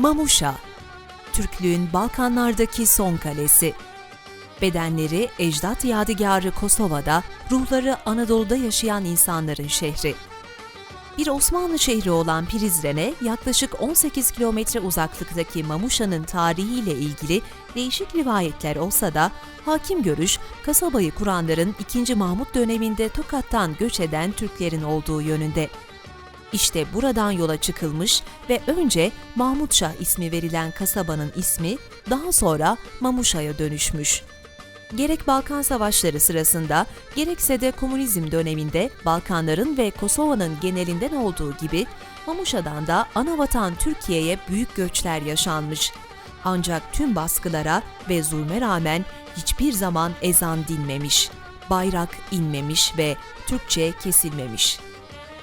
Mamuşa, Türklüğün Balkanlardaki son kalesi. Bedenleri ecdat yadigarı Kosova'da, ruhları Anadolu'da yaşayan insanların şehri. Bir Osmanlı şehri olan Prizren'e yaklaşık 18 kilometre uzaklıktaki Mamuşa'nın tarihiyle ilgili değişik rivayetler olsa da hakim görüş kasabayı kuranların 2. Mahmut döneminde Tokat'tan göç eden Türklerin olduğu yönünde. İşte buradan yola çıkılmış ve önce Mahmutşah ismi verilen kasabanın ismi daha sonra Mamuşa'ya dönüşmüş. Gerek Balkan Savaşları sırasında gerekse de komünizm döneminde Balkanların ve Kosova'nın genelinden olduğu gibi Mamuşa'dan da anavatan Türkiye'ye büyük göçler yaşanmış. Ancak tüm baskılara ve zulme rağmen hiçbir zaman ezan dinmemiş, bayrak inmemiş ve Türkçe kesilmemiş.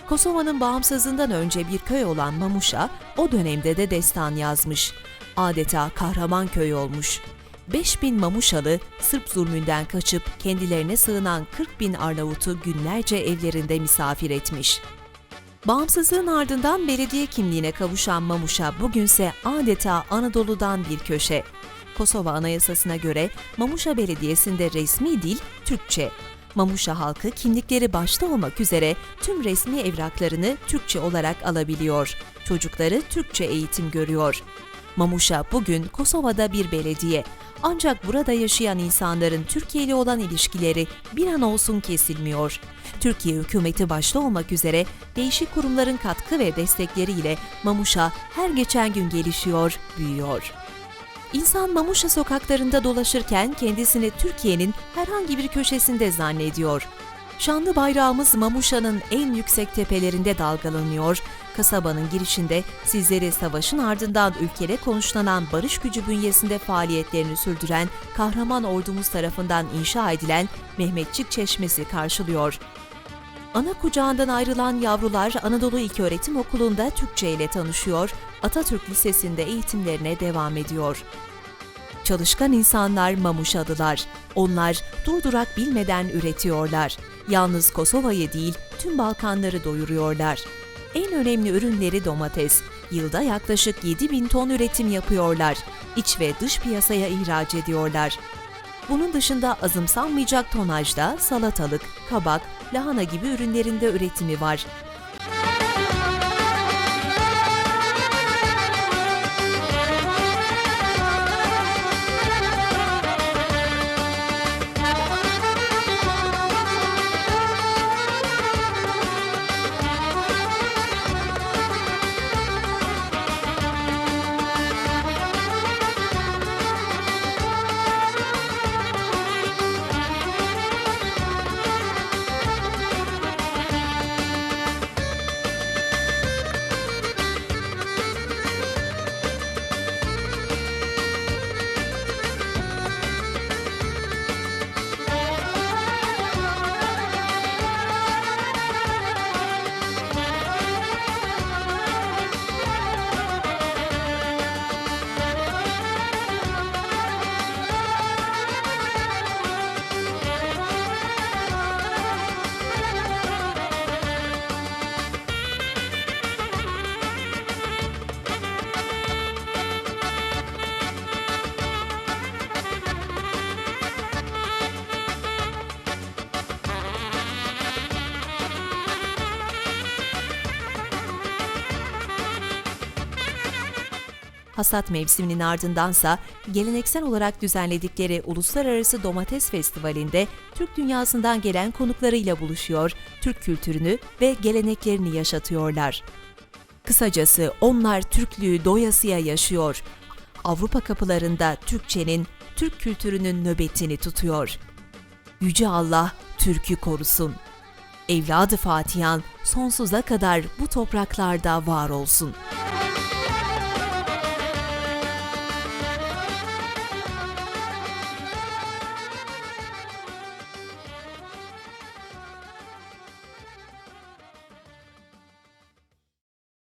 Kosova'nın bağımsızlığından önce bir köy olan Mamuşa, o dönemde de destan yazmış. Adeta kahraman köy olmuş. 5000 Mamuşalı Sırp zulmünden kaçıp kendilerine sığınan 40 bin Arnavut'u günlerce evlerinde misafir etmiş. Bağımsızlığın ardından belediye kimliğine kavuşan Mamuşa bugünse adeta Anadolu'dan bir köşe. Kosova Anayasası'na göre Mamuşa Belediyesi'nde resmi dil Türkçe. Mamuşa halkı kimlikleri başta olmak üzere tüm resmi evraklarını Türkçe olarak alabiliyor. Çocukları Türkçe eğitim görüyor. Mamuşa bugün Kosova'da bir belediye. Ancak burada yaşayan insanların Türkiye ile olan ilişkileri bir an olsun kesilmiyor. Türkiye hükümeti başta olmak üzere değişik kurumların katkı ve destekleriyle Mamuşa her geçen gün gelişiyor, büyüyor. İnsan Mamuşa sokaklarında dolaşırken kendisini Türkiye'nin herhangi bir köşesinde zannediyor. Şanlı bayrağımız Mamuşa'nın en yüksek tepelerinde dalgalanıyor. Kasabanın girişinde sizleri savaşın ardından ülkede konuşlanan barış gücü bünyesinde faaliyetlerini sürdüren kahraman ordumuz tarafından inşa edilen Mehmetçik Çeşmesi karşılıyor. Ana kucağından ayrılan yavrular Anadolu İlköğretim Okulu'nda Türkçe ile tanışıyor, Atatürk Lisesi'nde eğitimlerine devam ediyor. Çalışkan insanlar Mamuşadılar. Onlar durdurak bilmeden üretiyorlar. Yalnız Kosova'yı değil, tüm Balkanları doyuruyorlar. En önemli ürünleri domates. Yılda yaklaşık 7 bin ton üretim yapıyorlar. İç ve dış piyasaya ihraç ediyorlar. Bunun dışında azımsanmayacak tonajda salatalık, kabak, lahana gibi ürünlerinde üretimi var. Hasat mevsiminin ardındansa geleneksel olarak düzenledikleri Uluslararası Domates Festivali'nde Türk dünyasından gelen konuklarıyla buluşuyor, Türk kültürünü ve geleneklerini yaşatıyorlar. Kısacası onlar Türklüğü doyasıya yaşıyor. Avrupa kapılarında Türkçenin, Türk kültürünün nöbetini tutuyor. Yüce Allah Türk'ü korusun. Evladı Fatihan sonsuza kadar bu topraklarda var olsun.''